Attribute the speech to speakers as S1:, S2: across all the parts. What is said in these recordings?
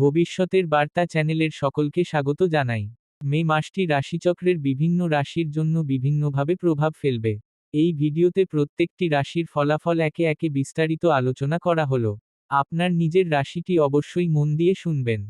S1: ভবিষ্যতের বার্তা চ্যানেলের সকলকে স্বাগত জানাই। মে মাসটি রাশিচক্রের বিভিন্ন রাশির জন্য বিভিন্নভাবে প্রভাব ফেলবে। এই ভিডিওতে প্রত্যেকটি রাশির ফলাফল একে একে বিস্তারিত আলোচনা করা হলো। আপনার নিজের রাশিটি অবশ্যই মন দিয়ে শুনবেন।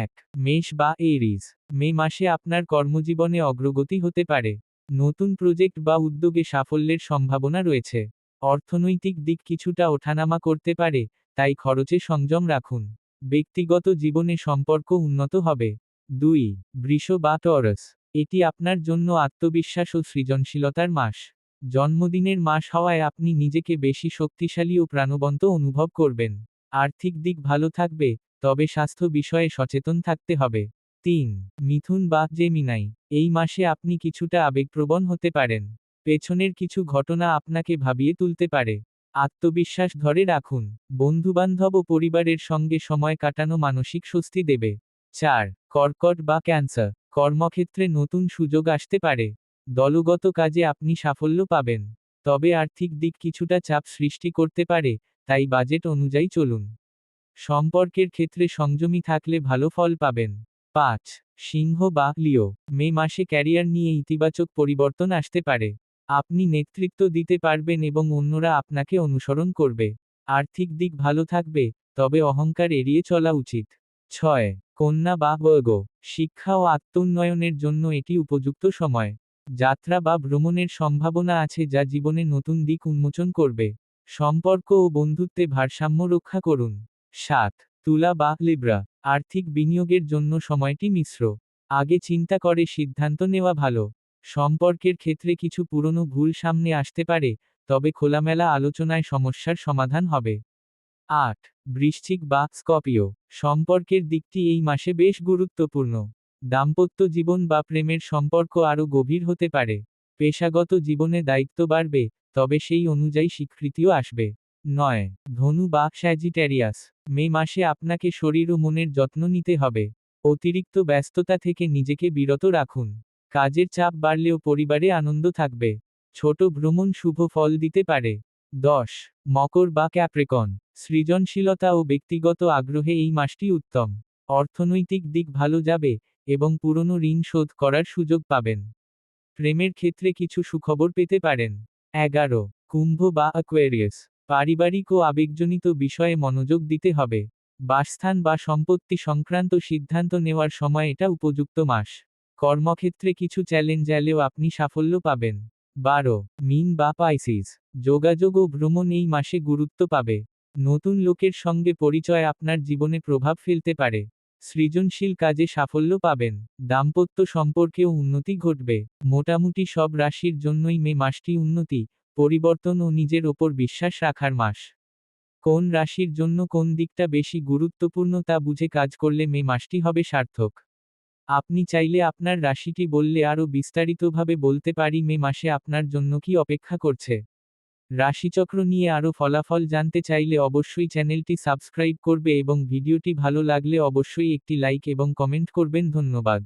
S1: এক, মেষ বা এরিজ। মে মাসে আপনার কর্মজীবনে অগ্রগতি হতে পারে। নতুন প্রজেক্ট বা উদ্যোগে সাফল্যের সম্ভাবনা রয়েছে। অর্থনৈতিক দিক কিছুটা ওঠানামা করতে পারে, তাই খরচে সংযম রাখুন। ব্যক্তিগত জীবনে সম্পর্ক উন্নত হবে। দুই, বৃষ বা টরস, এটি আপনার জন্য আত্মবিশ্বাস ও সৃজনশীলতার মাস। জন্মদিনের মাস হওয়ায় আপনি নিজেকে বেশি শক্তিশালী ও প্রাণবন্ত অনুভব করবেন। আর্থিক দিক ভালো থাকবে, তবে স্বাস্থ্য বিষয়ে সচেতন থাকতে হবে। তিন, মিথুন বা জেমিনাই, এই মাসে আপনি কিছুটা আবেগপ্রবণ হতে পারেন। পেছনের কিছু ঘটনা আপনাকে ভাবিয়ে তুলতে পারে। আত্মবিশ্বাস ধরে রাখুন। বন্ধুবান্ধব ও পরিবারের সঙ্গে সময় কাটানো মানসিক স্বস্তি দেবে। চার, কর্কট বা ক্যান্সার। কর্মক্ষেত্রে নতুন সুযোগ আসতে পারে। দলগত কাজে আপনি সাফল্য পাবেন। তবে আর্থিক দিক কিছুটা চাপ সৃষ্টি করতে পারে, তাই বাজেট অনুযায়ী চলুন। সম্পর্কের ক্ষেত্রে সংযমী থাকলে ভালো ফল পাবেন। পাঁচ, সিংহ বা লিও। মে মাসে ক্যারিয়ার নিয়ে ইতিবাচক পরিবর্তন আসতে পারে। আপনি নেতৃত্ব দিতে পারবেন এবং অন্যরা আপনাকে অনুসরণ করবে। আর্থিক দিক ভালো থাকবে, তবে অহংকার এড়িয়ে চলা উচিত। ছয়, কন্যা বা বর্গ। শিক্ষা ও আত্মোন্নয়নের জন্য এটি উপযুক্ত সময়। যাত্রা বা ভ্রমণের সম্ভাবনা আছে যা জীবনে নতুন দিক উন্মোচন করবে। সম্পর্ক ও বন্ধুত্বে ভারসাম্য রক্ষা করুন। সাত, তুলা বা লিব্রা। আর্থিক বিনিয়োগের জন্য সময়টি মিশ্র। আগে চিন্তা করে সিদ্ধান্ত নেওয়া ভালো। সম্পর্কের ক্ষেত্রে কিছু পুরনো ভুল সামনে আসতে পারে, তবে খোলামেলা আলোচনায় সমস্যার সমাধান হবে। আট, বৃশ্চিক বা স্কপিও। সম্পর্কের দিকটি এই মাসে বেশ গুরুত্বপূর্ণ। দাম্পত্য জীবন বা প্রেমের সম্পর্ক আরও গভীর হতে পারে। পেশাগত জীবনে দায়িত্ব বাড়বে, তবে সেই অনুযায়ী স্বীকৃতিও আসবে। নয়, ধনু বা স্যাজিটেরিয়াস। মে মাসে আপনাকে শরীর ও মনের যত্ন নিতে হবে। অতিরিক্ত ব্যস্ততা থেকে নিজেকে বিরত রাখুন। কাজের চাপ বাড়লেও পরিবারে আনন্দ থাকবে। ছোট ভ্রমণ শুভ ফল দিতে পারে। দশ, মকর বা ক্যাপ্রিকন। সৃজনশীলতা ও ব্যক্তিগত আগ্রহে এই মাসটি উত্তম। অর্থনৈতিক দিক ভালো যাবে এবং পুরনো ঋণ শোধ করার সুযোগ পাবেন। প্রেমের ক্ষেত্রে কিছু সুখবর পেতে পারেন। এগারো, কুম্ভ বা অ্যাকোয়ারিয়াস। পারিবারিক ও আবেগজনিত বিষয়ে মনোযোগ দিতে হবে। বাসস্থান বা সম্পত্তি সংক্রান্ত সিদ্ধান্ত নেওয়ার সময় এটা উপযুক্ত মাস। কর্মক্ষেত্রে কিছু চ্যালেঞ্জ এলেও আপনি সাফল্য পাবেন। বারো মিন বা পাইসিস যোগাযোগ ও ভ্রমণ এই মাসে গুরুত্ব পাবে। নতুন লোকের সঙ্গে পরিচয় আপনার জীবনে প্রভাব ফেলতে পারে। সৃজনশীল কাজে সাফল্য পাবেন। দাম্পত্য সম্পর্কেও উন্নতি ঘটবে। মোটামুটি সব রাশির জন্যই মে মাসটি উন্নতি, পরিবর্তন ও নিজের ওপর বিশ্বাস রাখার মাস। কোন রাশির জন্য কোন দিকটা বেশি গুরুত্বপূর্ণ তা বুঝে কাজ করলে মে মাসটি হবে সার্থক। আপনি চাইলে আপনার রাশিটি বললে আরও বিস্তারিতভাবে বলতে পারি মে মাসে আপনার জন্য কি অপেক্ষা করছে। রাশিচক্র নিয়ে আরও ফলাফল জানতে চাইলে অবশ্যই চ্যানেলটি সাবস্ক্রাইব করবে এবং ভিডিওটি ভালো লাগলে অবশ্যই একটি লাইক এবং কমেন্ট করবেন। ধন্যবাদ।